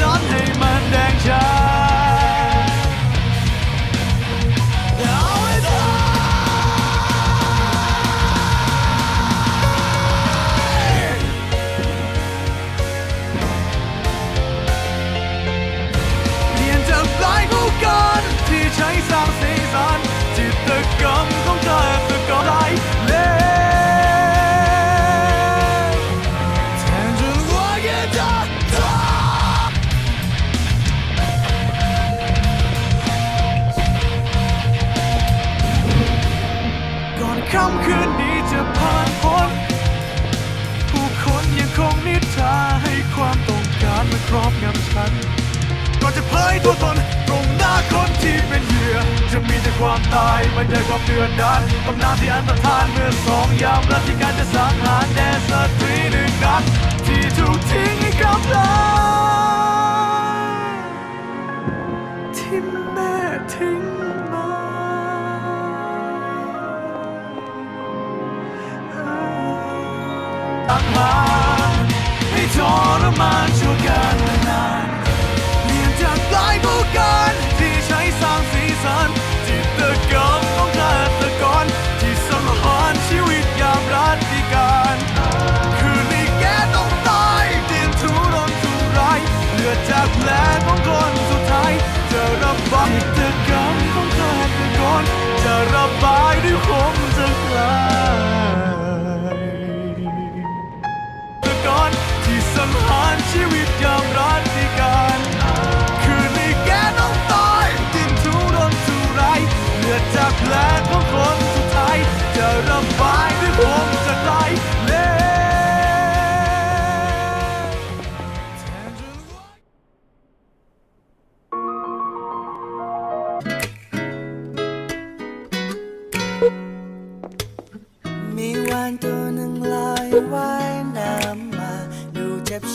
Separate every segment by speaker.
Speaker 1: ดา อนค่ำคืนนี้จะผ่านพ้นผู้คนยังคงนิทราให้ความต้องการมันครอบงำฉันก่อนจะเผยตัวตนตรงหน้าคนที่เป็นเหยื่อ จะมีแต่ความตายมันจะความเดือดดานตำนานที่อันตรธานเมื่อสองยามรัติการจะสังหารแด่สตรีหนึ่งนั้นที่ถูกทิ้งให้กับลาที่แม่ทิ้ง มาตั้งมา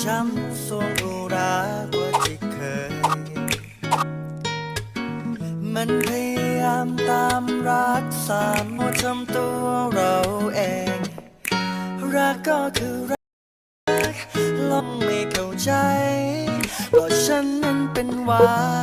Speaker 1: ช้ำทรงอุรากว่าที่เคย มัน
Speaker 2: พยายามตามรักสามว่าทำตัวเราเอง รักก็คือรักลองไม่เข้าใจเพราะฉันนั้นเป็นวา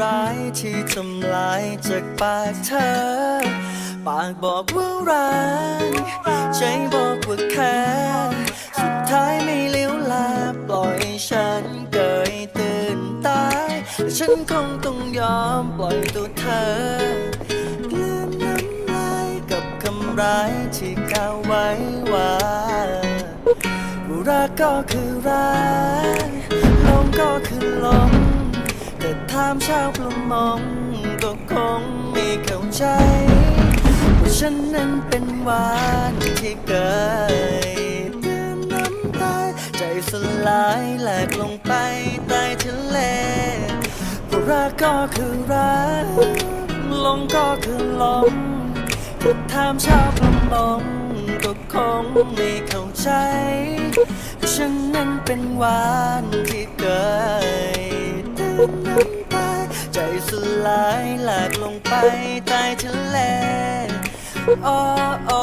Speaker 2: ร้ายที่ทำลายจากปากเธอ ปากบอกว่ารักใจบอกว่าแค่สุดท้ายไม่เลี้ยวแลปล่อยฉันเกยตื่นตายแต่ฉันคงต้องยอมปล่อยตัวเธอเกลือนน้ำลายกับคำร้ายที่กล่าวไว้ว่ารักก็คือรักลมก็คือลม ถามชาวประมงก็คงไม่เข้าใจว่าฉันนั้นเป็นหวานที่เกิดเดือนน้ำตาใจสลายแหลกลงไปใต้ทะเลเพราะรักก็คือรักลมก็คือลมแต่ถามชาวประมงก็คงไม่เข้าใจฉันนั้นเป็นหวานที่เกิดตื่นน้ำ ใจสลายหลากลงไปใต้ทะเลอ้โอ้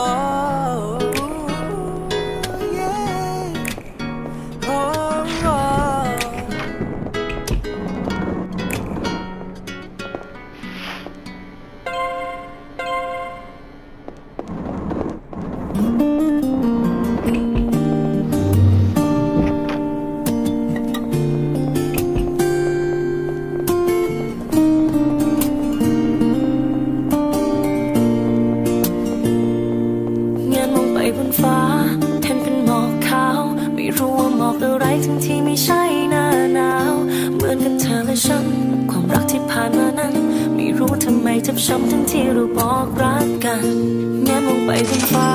Speaker 3: ช้ำทั้งที่เราบอกรักกันแง้มมองไปบนฟ้า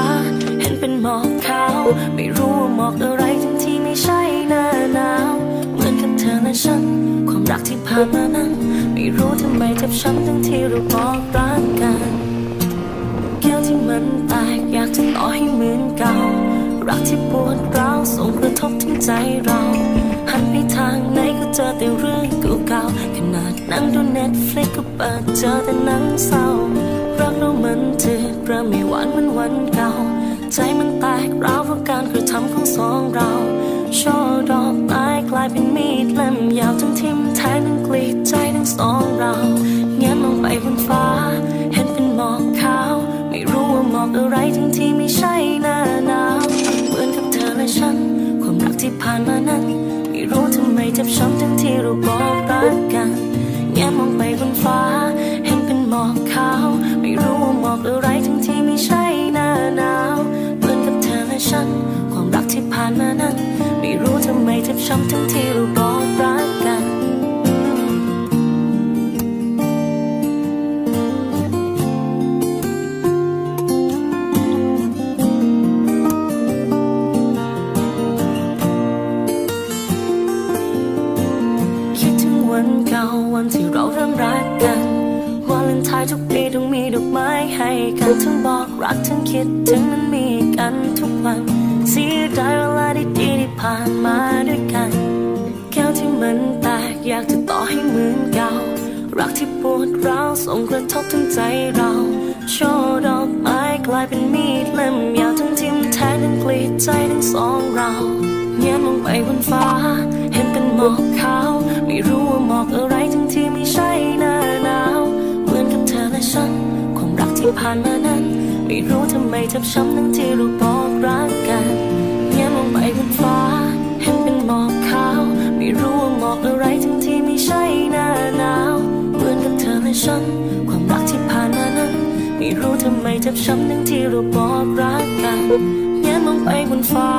Speaker 3: เห็นเป็นหมอกขาว ไม่รู้ว่าหมอกอะไรทั้งที่ไม่ใช่หน้าหนาวเหมือนกับเธอและฉัน ความรักที่ผ่านมานั้น ไม่รู้ทำไมจ็บช้ำทั้งที่เราบอกรักกันแก้วที่มันแตกอยากจะต่อให้เหมือนเก่า รักที่ปวดร้าวส่งกระทบถึงใจเรา หันไปทางไหน เจอแต่เรื่องเก่าๆขนาดนั่งดูเน็ตฟลิกก็เปิดเจอแต่หนังเศร้ารักเรามันเถื่อนเริ่มไม่หวานเหมือนวันเก่า ใจมันแตกร้าวเพราะการกระทำของสองเราช่อดอกไม้กลายเป็นมีดเล่มยาวทั้งทิ่มแทงทั้งกรีดใจทั้งสองเราแง้มมองไปบนฟ้า เห็นเป็นหมอกขาว ไม่รู้ว่าหมอกอะไรทั้งที่ไม่ใช่หน้าหนาวเหมือนกับเธอและฉัน ความรักที่ผ่านมานั้น ทำไมเจ็บทั้งที่เราบอกรักกัน คิดถึงวันเก่าวันที่เราเริ่มรักกันวาเลนไทน์ทุกปีต้องมีดอกไม้ให้กันทั้งบอกรักทั้งคิดถึงมันมีกันทุกวันเสียดายเวลาดีๆที่ผ่านมาด้วยกัน มันแตกอยากจะต่อให้เหมือนเก่า รักที่ปวดร้าวส่งกระทบถึงใจเราช่อดอกไม้กลายเป็นมีดเล่มยาวทั้งทิ่มแทงทั้งกรีดใจทั้งสองเราแง้มมองไปบนฟ้า เห็นเป็นหมอกขาว ไม่รู้ว่าหมอกอะไรทั้งที่ไม่ใช่หน้าหนาว เหมือนกับเธอและฉัน ความรักที่ผ่านมานั้น ไม่รู้ทำไมเจ็บช้ำทั้งที่เราบอกรัก จ็บช้ำทั้งที่เราบอกรักกันแง้มมองไปบนฟ้า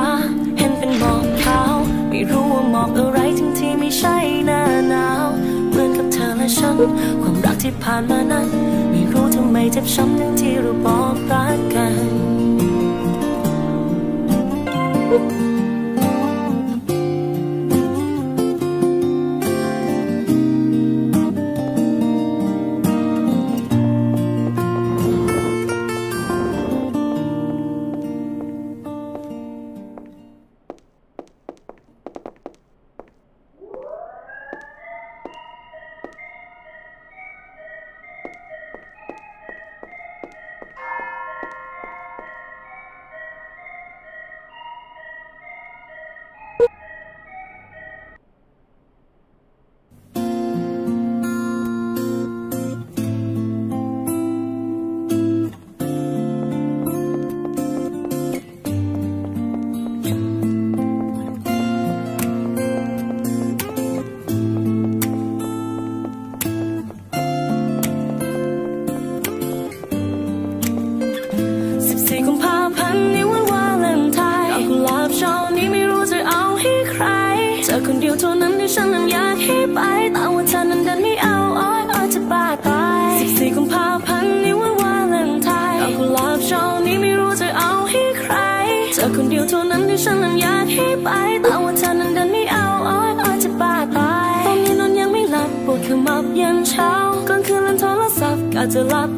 Speaker 3: เห็นเป็นหมอกขาว ไม่รู้ว่าหมอกอะไรทั้งที่ไม่ใช่หน้าหนาวเหมือนกับเธอและฉัน ความรักที่ผ่านมานั้น ไม่รู้ทำไมเจ็บช้ำทั้งที่เราบอกรักกัน สิบสี่กุมภาพันธ์ในวันวาเลนไทน์ดอกกุหลาบช่อนี้ไม่รู้จะเอาให้ใคร เธอคนเดียวเท่านั้นที่ฉันนั้นอยากให้ไป แต่ว่าเธอนั้นดันไม่เอาอ้อยอ้อยจะบ้าตายสิบสี่กุมภาพันธ์ในวันวาเลนไทน์ดอกกุหลาบช่อนี้ไม่รู้จะเอาให้ใคร เธอคนเดียวเท่านั้นที่ฉันนั้นอยากให้ไป แต่ว่าเธอนั้นดันไม่เอาอ้อยอ้อยจะบ้าตายตอนนี้นอนยังไม่หลับปวดขมับยันเช้ากลางคืนเล่นโทรศัพท์กะจะหลับ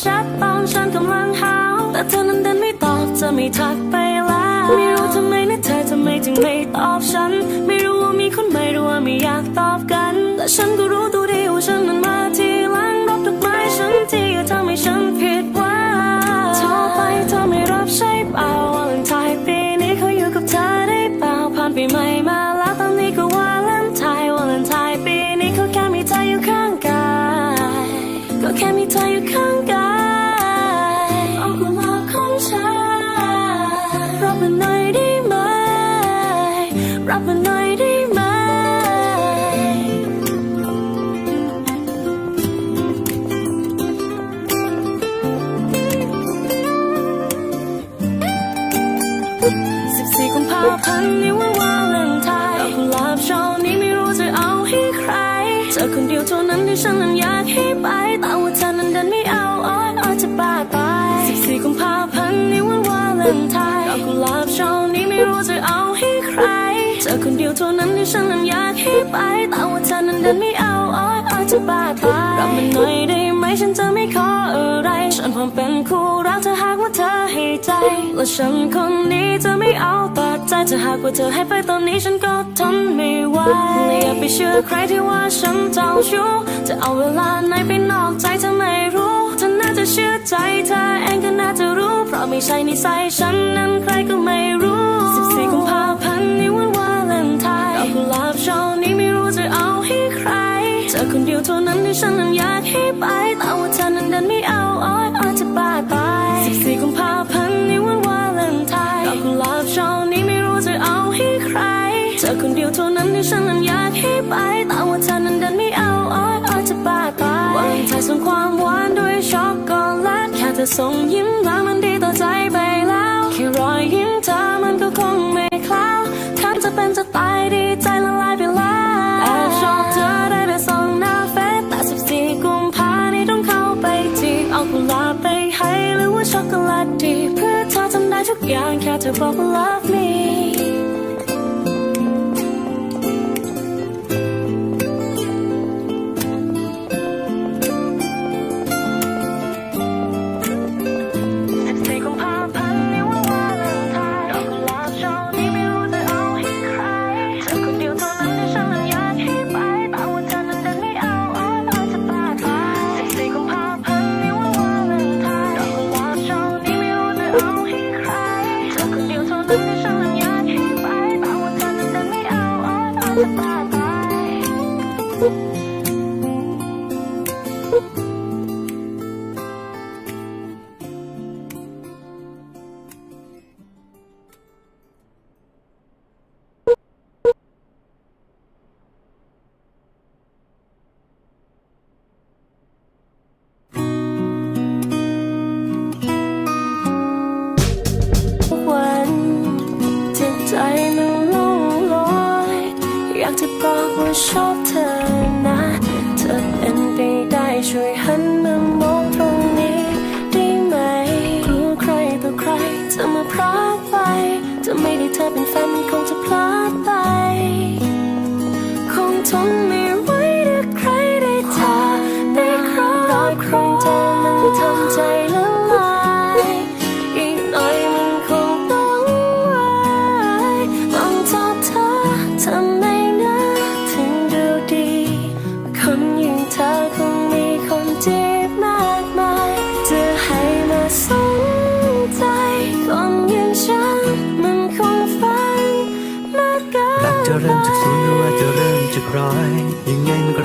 Speaker 3: แชทตอนฉันกำลังหาวแต่เธอนั้นเดินไม่ตอบจะไม่ทักไปแล้ว ไม่รู้ทำไมนะเธอทำไมถึงไม่ตอบฉัน ไม่รู้ว่ามีคนใหม่หรือว่าไม่อยากตอบกัน แต่ฉันก็รู้ตัวดีว่าฉันนั้นมาที ธ์ในวันวาเลนไทน์ดอครเธอคนเดียวเท่านั้นที่ฉันนั้นอยากให้ไป แต่ว่าเธอนั้นดันไม่เอาอ้อยอ้อยจะบ้าไปสิบสี่กุมภาพันธ์ในวันวาเลนไทน์ดอกกุหลาบช่อนี้ไม่รู้จะเอาให้ใคร อคนเดียวเท่านั้นที่ฉันนั้นอยากให้ไปแต่ว่าเธอนั้นดันไม่เอาอ้อยอ้อยจะบ้าตายรับมันหน่อยได้ไหมฉันจะไม่ขออะไร ฉันพร้อมเป็นคู่รักเธอหากว่าเธอให้ใจ และฉันคนนี้จะไม่เอาตัดใจถ้าหากว่าเธอให้ไปตอนนี้ฉันก็ทนไม่ไหวไม่อยากไปเชื่อใครที่ว่าฉันเจ้าชู้จะเอาเวลาไหนไปนอกใจเธอไม่รู้เธอน่าจะเชื่อใจเธอเองก็น่าจะรู้ เพราะไม่ใช่นิสัยฉันนั้นใครก็ไม่รู้ 14กุมภาพันธ์ในวันวาน วเท่านั้นที่ฉันนั้นอยากให้ไปแต่ว่าเธอนั้นดันไม่เอาอ้อยอ้อยจะบ้าตาย14กุมภาพันธ์ในวันวาเลนไทน์ดอกกุหลาบช่อนี้ไม่รู้จะเอาให้ใครเธอคนเดียวเท่านั้นที่ฉันนั้นอยากให้ไปแต่ว่าเธอนั้นดันไม่เอาอ้อยอ้อยจะบ้าตายวันไทยส่งความหวานด้วยช็อกโกแลตแค่เธอส่งยิ้มมามันดีต่อใจไปแล้วแค่รอยยิ้มเธอมันก็คงไม่คล้าวแทบจะเป็นจะ young cat above bubble love me.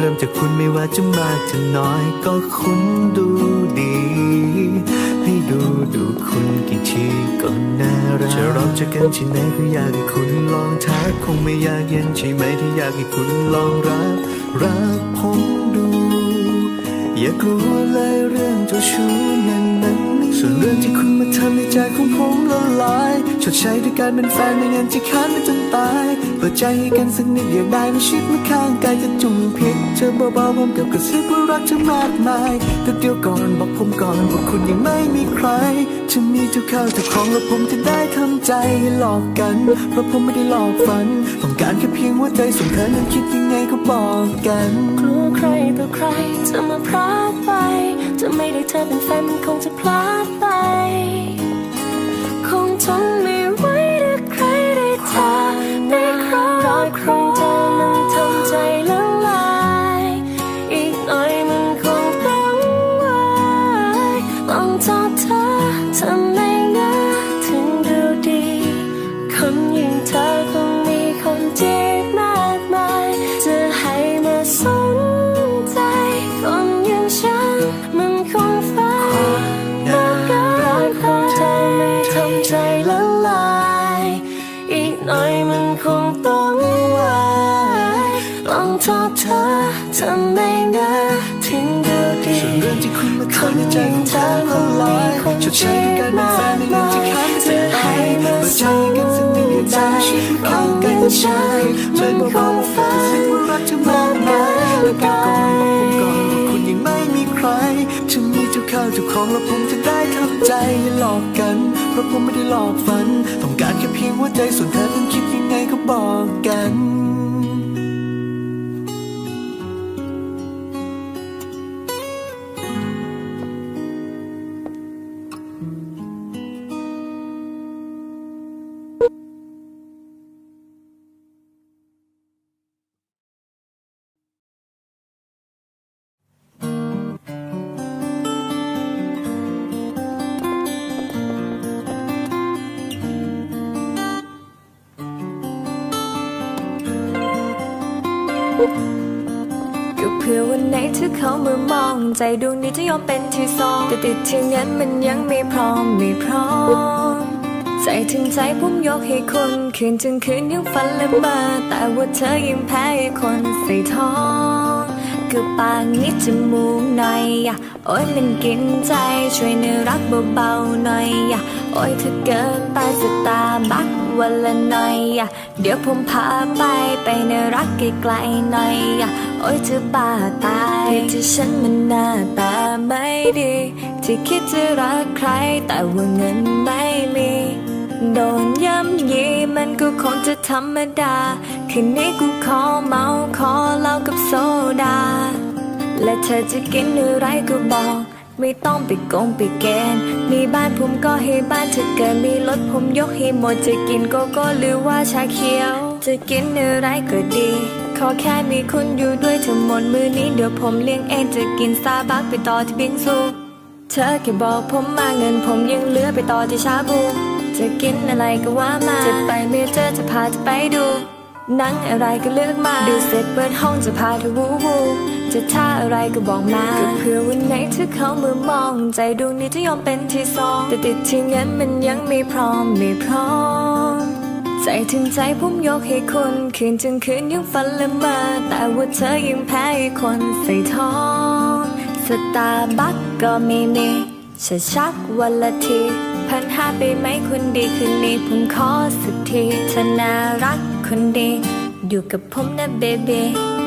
Speaker 3: เริ่มจากคุ
Speaker 4: ณไม่ว่าจะมากจะน้อย ก็คุณดูดี ให้ดูดูคุณกี่ทีก็น่ารักจะเราจะกันที่ไหนก็อยากให้คุณลองทักคงไม่อยากเย็นใช่ไหมที่อยากให้คุณลองรับรักผมดู อย่ากลัวเลยเรื่องเจ้าชู้นั้นนั้น ส่วนเรื่องที่คุณมาทำในใจของผมละลายชดใช้ด้วยการเป็นแฟนไม่งั้นจะค้านไปจนตายเปิดใจให้กันสักนิดอยากได้มาชิดมาข้างกายจะจุ่มพิษเธอเบาๆผมกับกระซิบว่ารักเธอมากมายแต่เดี๋ยวก่อนบอกผมก่อนว่าคุณยังไม่มีใครจะมีทุกข้าวทุกของแล้วผมจะได้ทำใจให้หลอกกัน เพราะผมไม่ได้หลอกฝัน ต้องการแค่เพียงหัวใจส่วนเธอนั้นคิดยังไงก็บอกกัน
Speaker 3: กลัวใครต่อใครจะมาพรากไป จะไม่ได้เธอเป็นแฟนมันคงจะพลาดไป คงทนไม่ไหวถ้าใครได้เธอได้ครอบครองเธอมันทำใจละลา ฉัน
Speaker 4: สักนิดอยากจะชีวิตเข้ากันฉันมันคงฝันคิดว่ารักเธอมากมายแล้วกันก่อนบอกผมก่อนว่าคุณยังไม่มีใครฉันมีเจ้าข้าวเจ้าของแล้วผมจะได้ทำใจอย่าหลอกกัน เพราะผมไม่ได้หลอกฝัน ต้องการแค่เพียงว่าใจส่วนเธอนั้นคิดยังไงก็บอกกัน
Speaker 5: ก็เพื่อวันไหนที่เขามามอง ใจดวงนี้จะยอมเป็นที่สองแต่ติดที่งั้นมันยังไม่พร้อมไม่พร้อม ใจถึงใจผมยกให้คนคืนจึงคืนยังฝันและเมอแต่ว่าเธอยังแพ้คนใส่ท้องก็ปากนิดจมูกหน่อยอะโอ้ยมันกินใจช่วยเนื้อรักเบาๆหน่อยอะโอ้ยถ้าเกินไปจะตาบัก วันละหน่อยอะเดี๋ยวผมพาไปไปเนื้อรักไกลๆหน่อยอะโอ้ยจะบ้าตายที่ฉันมันหน้าตาไม่ดี ที่คิดจะรักใครแต่ว่าเงินไม่มี โดนย้ำยีมันก็คงจะธรรมดา คืนนี้กูขอเมาขอเหล้ากับโซดา และเธอจะกินอะไรก็บอก ไม่ต้องไปโกงไปแกน มีบ้านผมก็ให้บ้านเธอเกิดมีรถผมยกให้หมด จะกินโกโก้หรือว่าชาเขียว จะกินอะไรก็ดี ขอแค่มีคุณอยู่ด้วยเธอหมดมือนี้เดี๋ยวผมเลี้ยงเองจะกินซาบักไปต่อที่บิงซู เธอแค่บอกผมมาเงินผมยังเหลือไปต่อที่ชาบู จะกินอะไรก็ว่ามา จะไปเมเจอร์จะพาเธอไปดู หนังอะไรก็เลือกมา ดูเสร็จเปิดห้องจะพาเธอวูวูจะท่าอะไรก็บอกมาก็เพื่อวันไหนที่เขามือมอง ใจดวงนี้จะยอมเป็นที่สองแต่ติดที่งั้นมันยังไม่พร้อมไม่พร้อม ใจถึงใจผมยกให้คุณคืนจึงคืนยังฝันละเมอแต่ว่าเธอยังแพ้คนใส่ท้องสตาร์บัคก็ไม่มีฉันชักวันละทีพันห้าไปไหมคนดีคืนนี้ผมขอสักทีเธอน่ารัก คนดี อยู่กับผมนะเบบี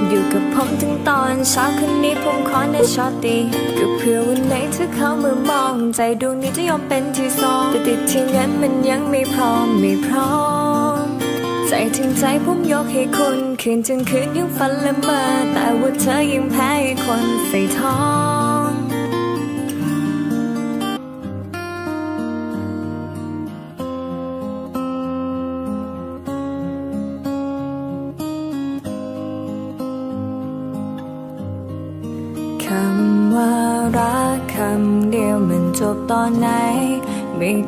Speaker 5: อยู่กับผมถึงตอนเช้าคืนนี้ผมขอนะชอตตีก็เพื่อวันไหนที่เขามือมอง ใจดวงนี้จะยอมเป็นที่สองแต่ติดที่งั้นมันยังไม่พร้อมไม่พร้อม ใจถึงใจผมยกให้คุณคืนจึงคืนยังฝันละเมอแต่ว่าเธอยังแพ้คนใส่ท้อง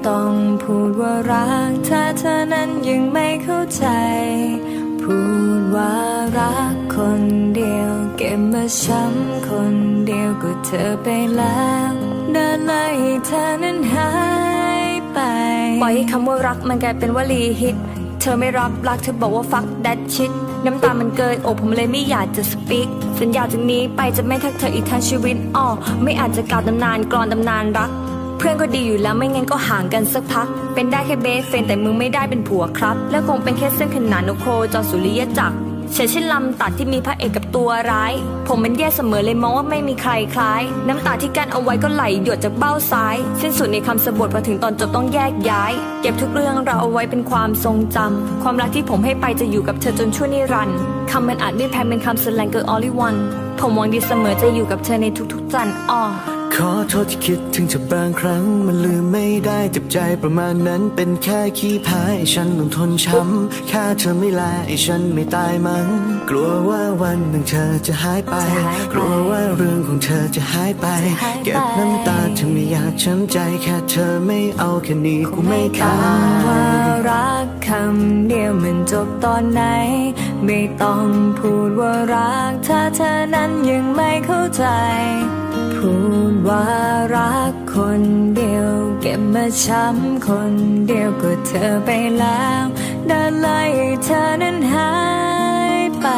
Speaker 5: ต้องพูดว่ารัก ถ้าเธอนั้นยังไม่เข้าใจ พูดว่ารักคนเดียว เก็บมาช้ำคนเดียวก็เธอไปแล้วเดินเลยให้เธอนั้นหายไปปล่อยให้คำว่ารักมันกลายเป็นวลีฮิต เธอไม่รับรักเธอบอกว่า fuck that shit น้ำตามันเกยอกผมเลยไม่อยากจะสปีกสัญญาจากนี้ไปจะไม่ทักเธออีกทั้งชีวิตอ้อไม่อาจจะกล่าวตำนานกรอนตำนานรัก เพื่อนก็ดีอยู่แล้วไม่งั้นก็ห่างกันสักพัก เป็นได้แค่เบสเฟนแต่มึงไม่ได้เป็นผัวครับ และคงเป็นแค่เส้นขนานนโคจอสุริยจักรเฉยเช่นลำตัดที่มีพระเอกกับตัวร้าย ผมมันแย่เสมอเลยมองว่าไม่มีใครคล้าย น้ำตาที่กั้นเอาไว้ก็ไหลหยดจากเบ้าซ้าย สิ้นสุดในคำสบทพอถึงตอนจบต้องแยกย้าย เก็บทุกเรื่องเราเอาไว้เป็นความทรงจำความรักที่ผมให้ไปจะอยู่กับเธอจนชั่วนิรันดร์คำมันอาจไม่แพงเป็นคำสแลงเกิน only one ผมหวังดีเสมอจะอยู่กับเธอในทุกๆจันทร์อ้อ
Speaker 4: ขอโทษที่คิดถึงเธอบางครั้ง มันลืมไม่ได้เจ็บใจประมาณนั้นเป็นแค่ขี้พายฉันต้องทนช้ำแค่เธอไม่ลาไอ้ฉันไม่ตายมันกลัวว่าวันหนึ่งเธอจะหายไป
Speaker 5: จะหายไป
Speaker 4: กลัวว่าเรื่องของเธอจะหายไป
Speaker 5: จะหายไป
Speaker 4: เก็บน้ำตาเธอไม่อยากช้ำใจแค่เธอไม่เอาแค่นี้กูไม่ขา
Speaker 5: คำว่า
Speaker 4: ด
Speaker 5: รักคำเดียวมันจบตอนไหน ไม่ต้องพูดว่ารักถ้าเธอนั้นยังไม่เข้าใจ พูดว่ารักคนเดียว เก็บมาช้ำคนเดียวก็เธอไปแล้วเดินไลยเธอนั้นหาย ไป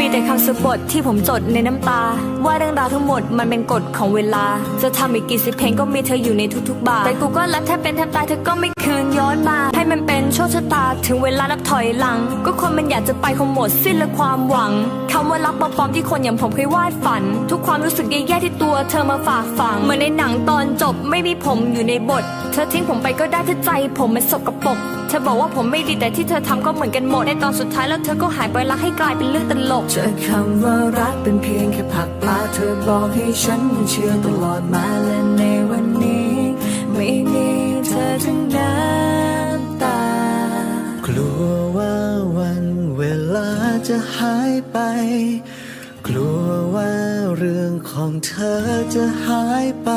Speaker 5: มีแต่คำสะบทที่ผมจดในน้ำตา ว่าเรื่องราวทั้งหมดมันเป็นกฎของเวลา จะทำอีกกี่สิบเพลงก็มีเธออยู่ในทุกๆบาทแต่กูก็รับแทบเป็นแทบตายเธอก็ไม่คืนย้อนมา ให้มันเป็นโชคชะตาถึงเวลานับถอยหลัง ก็คนมันอยากจะไปคงหมดสิ้นและความหวังคำว่ารักปลอมๆที่คนอย่างผมเคยวาดฝัน ทุกความรู้สึกแย่ๆที่ตัวเธอมาฝากฝังเหมือนในหนังตอนจบไม่มีผมอยู่ในบท เธอทิ้งผมไปก็ได้ถ้าใจ ผมมันสกปรก ธอบอกว่าผมไม่ดีแต่ที่เธอทำก็เหมือนกันหมด ในตอนสุดท้ายแล้วเธอก็หายไปรักให้กลายเป็นเรื่องตลก
Speaker 4: เจอคำว่ารักเป็นเพียงแค่ผักปลาเธอบอกให้ฉันเชื่อตลอดมาและในวันนี้ ไม่มีเธอทั้งน้ำตา กลัวว่าวันเวลาจะหายไป กลัวว่าเรื่องของเธอจะหายไป